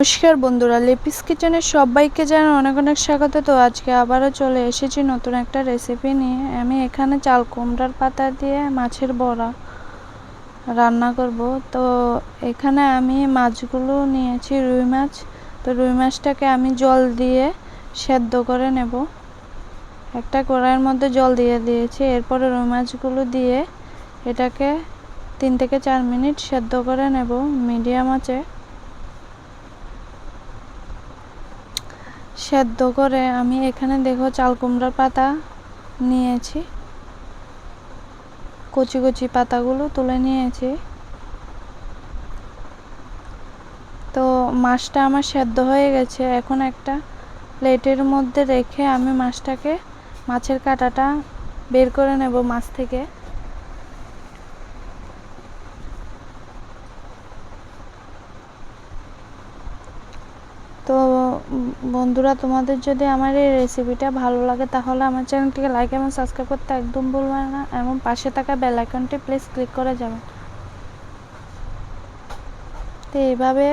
নমস্কার বন্ধুরা লেপিস কিচেনের সবাইকে জানাই অনেক অনেক স্বাগত। তো আজকে আবারও চলে এসেছি নতুন একটা রেসিপি নিয়ে। আমি এখানে চাল কুমড়ার পাতা দিয়ে মাছের বড়া রান্না করব। তো এখানে আমি মাছগুলো নিয়েছি, রুই মাছ। তো রুই মাছটাকে আমি জল দিয়ে সেদ্ধ করে নেব। একটা কড়াইয়ের মধ্যে জল দিয়ে দিয়েছি। এরপরে রুই মাছগুলো দিয়ে এটাকে তিন থেকে চার মিনিট সেদ্ধ করে নেব মিডিয়াম আছে সেদ্ধ করে আমি এখানে দেখো চাল কুমড়ার পাতা নিয়েছি। কচি কচি পাতাগুলো তুলে নিয়েছি। তো মাছটা আমার সেদ্ধ হয়ে গেছে। এখন একটা প্লেটের মধ্যে রেখে আমি মাছটাকে মাছের কাঁটাটা বের করে নেব মাছ থেকে তো বন্ধুরা, তোমাদের যদি আমার এই রেসিপিটা ভালো লাগে, তাহলে আমার চ্যানেলটিকে লাইক এবং সাবস্ক্রাইব করতে একদম ভুলবে না। এবং পাশে থাকা বেল আইকনটি প্লিজ ক্লিক করে যাবেন তো এইভাবে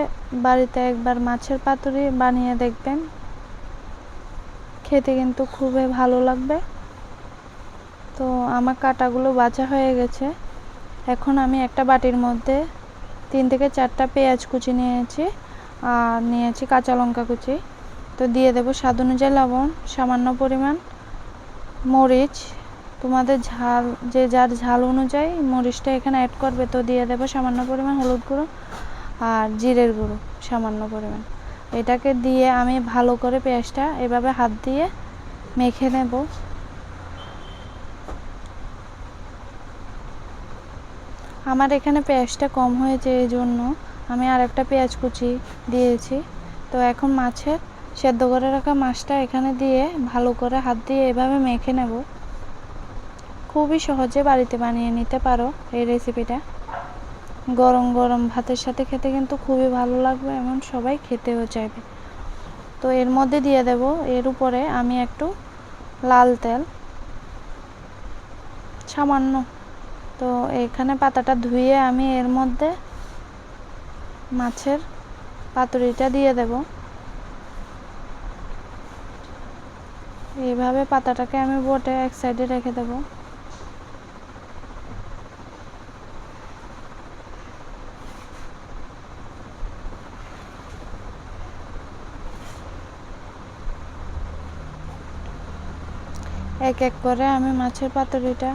বাড়িতে একবার মাছের পাতুরি বানিয়ে দেখবেন। খেতে কিন্তু খুবই ভালো লাগবে। তো আমার কাটাগুলো বাছা হয়ে গেছে। এখন আমি একটা বাটির মধ্যে তিন থেকে চারটা পেঁয়াজ কুচি নিয়েছি। আর নিয়েছি কাঁচা লঙ্কা কুচি। তো দিয়ে দেবো স্বাদ অনুযায়ী লবণ, সামান্য পরিমাণ মরিচ। তোমাদের ঝাল, যে যার ঝাল অনুযায়ী মরিচটা এখানে অ্যাড করবে, তো দিয়ে দেবো সামান্য পরিমাণ হলুদ গুঁড়ো আর জিরের গুঁড়ো, সামান্য পরিমাণ। এটাকে দিয়ে আমি ভালো করে পেঁয়াজটা এভাবে হাত দিয়ে মেখে নেব। আমার এখানে পেঁয়াজটা কম হয়েছে এই জন্য। আমি আর একটা পেঁয়াজ কুচি দিয়েছি। তো এখন মাছের সেদ্ধ করে রাখা মাছটা এখানে দিয়ে ভালো করে হাত দিয়ে এভাবে মেখে নেব। খুবই সহজে বাড়িতে বানিয়ে নিতে পারো এই রেসিপিটা গরম গরম ভাতের সাথে খেতে কিন্তু খুবই ভালো লাগবে এবং সবাই খেতেও চাইবে। তো এর মধ্যে দিয়ে দেব, এর উপরে আমি একটু লাল তেল। সামান্য। তো এখানে পাতাটা ধুয়ে আমি এর মধ্যে মাছের পাতুরিটা দিয়ে দেব। এইভাবে পাতাটাকে আমি বটে এক সাইডে রেখে দেব। এক এক করে আমি মাছের পাতুরিটা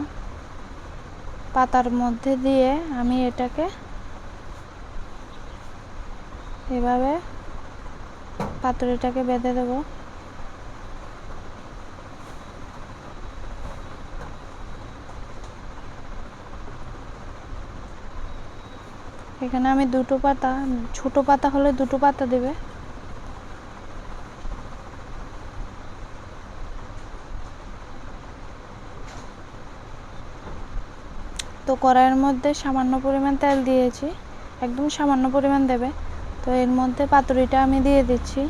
পাতার মধ্যে দিয়ে আমি এটাকে এভাবে পাতুরিটাকে বেঁধে দেব। এখানে আমি দুটো পাতা, ছোট পাতা হলে দুটো পাতা দেবে। তো কড়াইয়ের মধ্যে সামান্য পরিমাণ তেল দিয়েছি। একদম সামান্য পরিমাণ দেবে। তো এর মধ্যে পাতুরিটা আমি দিয়ে দিচ্ছি।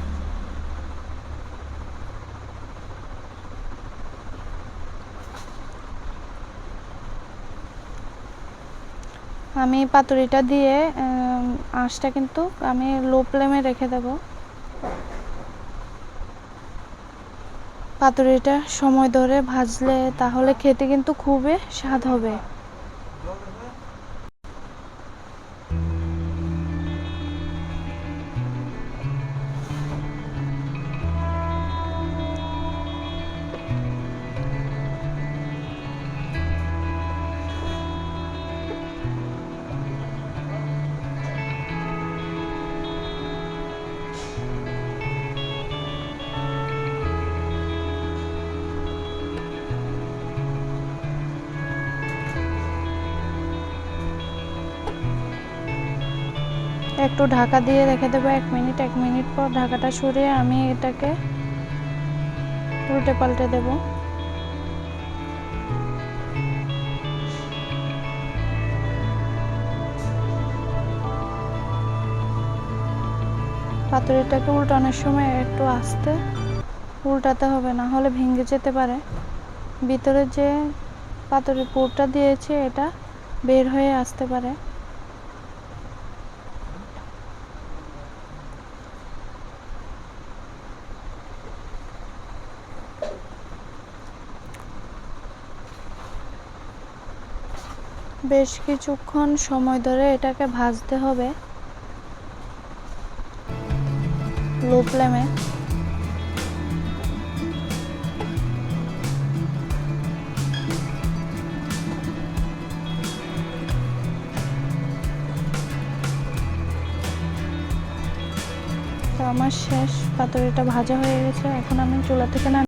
আমি পাতুরিটা দিয়ে আঁশটা কিন্তু আমি লো ফ্লেমে রেখে দেব। পাতুরিটা সময় ধরে ভাজলে তাহলে খেতে কিন্তু খুবই স্বাদ হবে। একটু ঢাকা দিয়ে রেখে দেবো। এক মিনিট এক মিনিট পর ঢাকাটা সরিয়ে আমি এটাকে উল্টে পাল্টে দেব। পাতুরিটাকে উল্টানোর সময় একটু আস্তে উল্টাতে হবে, না হলে ভেঙে যেতে পারে। ভিতরে যে পাতুরি পুরটা দিয়েছে, এটা বের হয়ে আসতে পারে। বেশ কিছুক্ষণ সময় ধরে এটাকে ভাজতে হবে। লো ফ্লেমে। আমার শেষ পাতুরিটা ভাজা হয়ে গেছে। এখন আমি চুলা থেকে নামিয়ে